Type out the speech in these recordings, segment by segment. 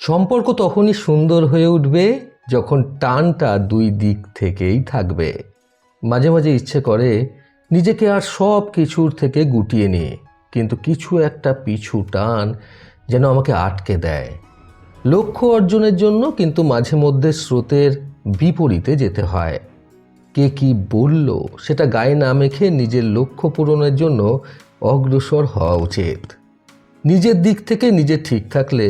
সম্পর্ক তখনই সুন্দর হয়ে উঠবে যখন টানটা দুই দিক থেকেই থাকবে। মাঝে মাঝে ইচ্ছে করে নিজেকে আর সব কিছুর থেকে গুটিয়ে নিয়ে, কিন্তু কিছু একটা পিছু টান যেন আমাকে আটকে দেয়। লক্ষ্য অর্জনের জন্য কিন্তু মাঝে মধ্যে স্রোতের বিপরীতে যেতে হয়। কে কি বলল সেটা গায়ে না মেখে নিজের লক্ষ্য পূরণের জন্য অগ্রসর হওয়া উচিত। নিজের দিক থেকে নিজে ঠিক থাকলে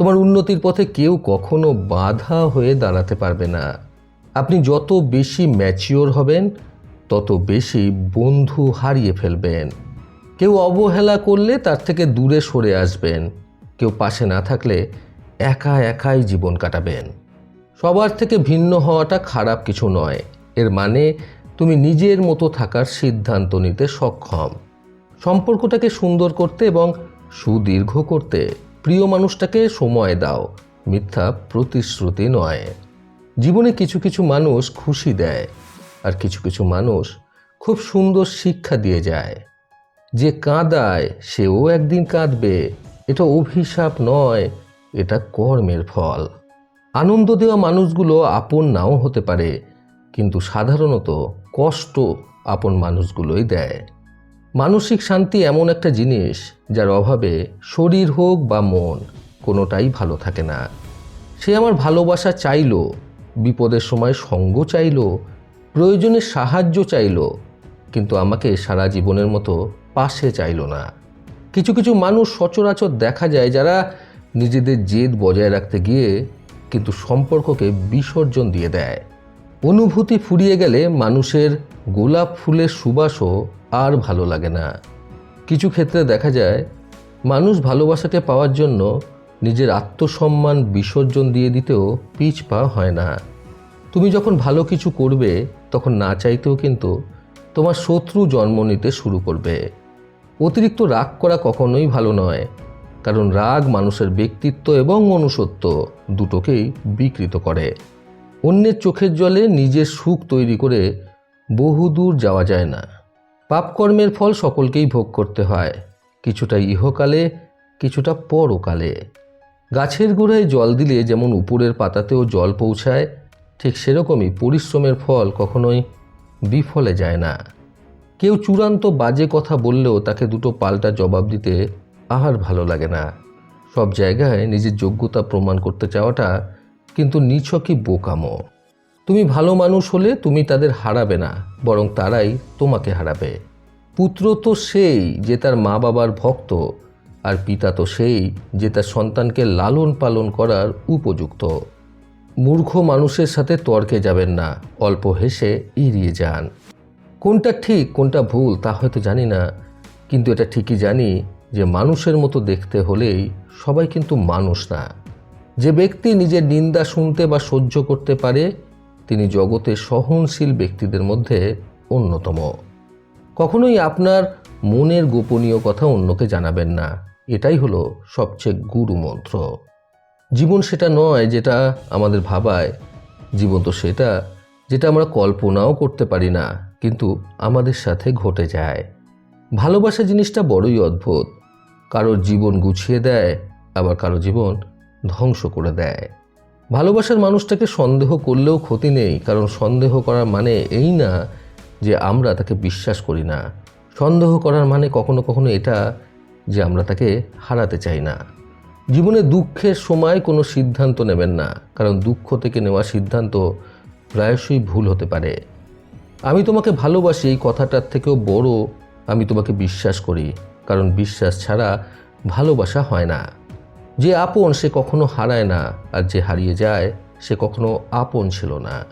তোমার উন্নতির পথে কেউ কখনো বাধা হয়ে দাঁড়াতে পারবে না। আপনি যত বেশি ম্যাচিওর হবেন, তত বেশি বন্ধু হারিয়ে ফেলবেন। কেউ অবহেলা করলে তার থেকে দূরে সরে আসবেন। কেউ পাশে না থাকলে একা একাই জীবন কাটাবেন। সবার থেকে ভিন্ন হওয়াটা খারাপ কিছু নয়। এর মানে তুমি নিজের মতো থাকার সিদ্ধান্ত নিতে সক্ষম। সম্পর্কটাকে সুন্দর করতে এবং সুদীর্ঘ করতে। প্রিয় মানুষটাকে সময় দাও, মিথ্যা প্রতিশ্রুতি নয়। জীবনে কিছু কিছু মানুষ খুশি দেয়, আর কিছু কিছু মানুষ খুব সুন্দর শিক্ষা দিয়ে যায়। যে কাঁদায় সেও একদিন কাঁদবে, এটা অভিশাপ নয়, এটা কর্মের ফল। আনন্দ দেওয়া মানুষগুলো আপন নাও হতে পারে, কিন্তু সাধারণত কষ্ট আপন মানুষগুলোই দেয়। মানসিক শান্তি এমন একটা জিনিস যার অভাবে শরীর হোক বা মন, কোনোটাই ভালো থাকে না। সে আমার ভালোবাসা চাইল, বিপদের সময় সঙ্গ চাইল, প্রয়োজনে সাহায্য চাইলো, কিন্তু আমাকে সারা জীবনের মতো পাশে চাইলো না। কিছু কিছু মানুষ সচরাচর দেখা যায় যারা নিজেদের জেদ বজায় রাখতে গিয়ে কিন্তু সম্পর্ককে বিসর্জন দিয়ে দেয়। অনুভূতি ফুরিয়ে গেলে মানুষের গোলাপ ফুলের সুবাসও আর ভালো লাগে না। কিছু ক্ষেত্রে দেখা যায়, মানুষ ভালোবাসাকে পাওয়ার জন্য নিজের আত্মসম্মান বিসর্জন দিয়ে দিতেও পিছ পা হয় না। তুমি যখন ভালো কিছু করবে, তখন না চাইতেও কিন্তু তোমার শত্রু জন্ম নিতে শুরু করবে। অতিরিক্ত রাগ করা কখনোই ভালো নয়, কারণ রাগ মানুষের ব্যক্তিত্ব এবং মনুষ্যত্ব দুটোকেই বিকৃত করে। অন্যের চোখের জলে নিজের সুখ তৈরি করে বহুদূর যাওয়া যায় না। পাপকর্মের ফল সকলকেই ভোগ করতে হয়, কিছুটা ইহকালে, কিছুটা পরকালে। গাছের গোড়ায় জল দিলে যেমন উপরের পাতাতেও জল পৌঁছায়, ঠিক সেরকমই পরিশ্রমের ফল কখনোই বিফলে যায় না। কেউ চূড়ান্ত বাজে কথা বললেও তাকে দুটো পাল্টা জবাব দিতে আর ভালো লাগে না। সব জায়গায় নিজের যোগ্যতা প্রমাণ করতে চাওয়াটা কিন্তু নিছকই বোকামো তুমি ভালো মানুষ হলে তুমি তাদের হারাবে না, বরং তারাই তোমাকে হারাবে। পুত্র তো সেই যে তার মা বাবার ভক্ত, আর পিতা তো সেই যে তার সন্তানকে লালন পালন করার উপযুক্ত। মূর্খ মানুষের সাথে তর্কে যাবেন না, অল্প হেসে এড়িয়ে যান। কোনটা ঠিক, কোনটা ভুল, তা হয়তো জানি না, কিন্তু এটা ঠিকই জানি যে মানুষের মতো দেখতে হলেই সবাই কিন্তু মানুষ না। যে ব্যক্তি নিজের নিন্দা শুনতে বা সহ্য করতে পারে, তিনি জগতে সহনশীল ব্যক্তিদের মধ্যে অন্যতম। কখনোই আপনার মনের গোপনীয় কথা অন্যকে জানাবেন না। এটাই হলো সবচেয়ে গুরু মন্ত্র। জীবন সেটা নয় যেটা আমাদের ভাবায়। জীবন তো সেটা যেটা আমরা কল্পনাও করতে পারি না, কিন্তু আমাদের সাথে ঘটে যায়। ভালোবাসা জিনিসটা বড়ই অদ্ভুত। কারোর জীবন গুছিয়ে দেয়, আবার কারও জীবন ধ্বংস করে দেয়। ভালোবাসার মানুষটাকে সন্দেহ করলেও ক্ষতি নেই, কারণ সন্দেহ করার মানে এই না যে আমরা তাকে বিশ্বাস করি না। সন্দেহ করার মানে কখনো কখনো এটা যে আমরা তাকে হারাতে চাই না। জীবনে দুঃখের সময় কোনো সিদ্ধান্ত নেবেন না, কারণ দুঃখ থেকে নেওয়া সিদ্ধান্ত প্রায়শই ভুল হতে পারে। আমি তোমাকে ভালোবাসি, এই কথাটার থেকেও বড় আমি তোমাকে বিশ্বাস করি, কারণ বিশ্বাস ছাড়া ভালোবাসা হয় না। যে আপন সে কখনো হারায় না, আর যে হারিয়ে যায় সে কখনো আপন ছিল না।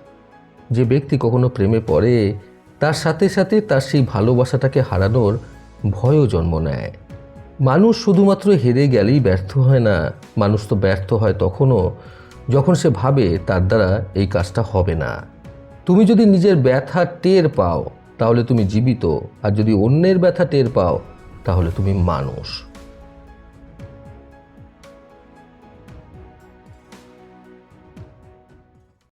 যে ব্যক্তি কখনো প্রেমে পড়ে, তার সাথে সাথে তার সেই ভালোবাসাটাকে হারানোর ভয়ও জন্ম নেয়। মানুষ শুধুমাত্র হেরে গেলেই ব্যর্থ হয় না, মানুষ তো ব্যর্থ হয় তখনও যখন সে ভাবে তার দ্বারা এই কাজটা হবে না। তুমি যদি নিজের ব্যথা টের পাও, তাহলে তুমি জীবিত, আর যদি অন্যের ব্যথা টের পাও, তাহলে তুমি মানুষ।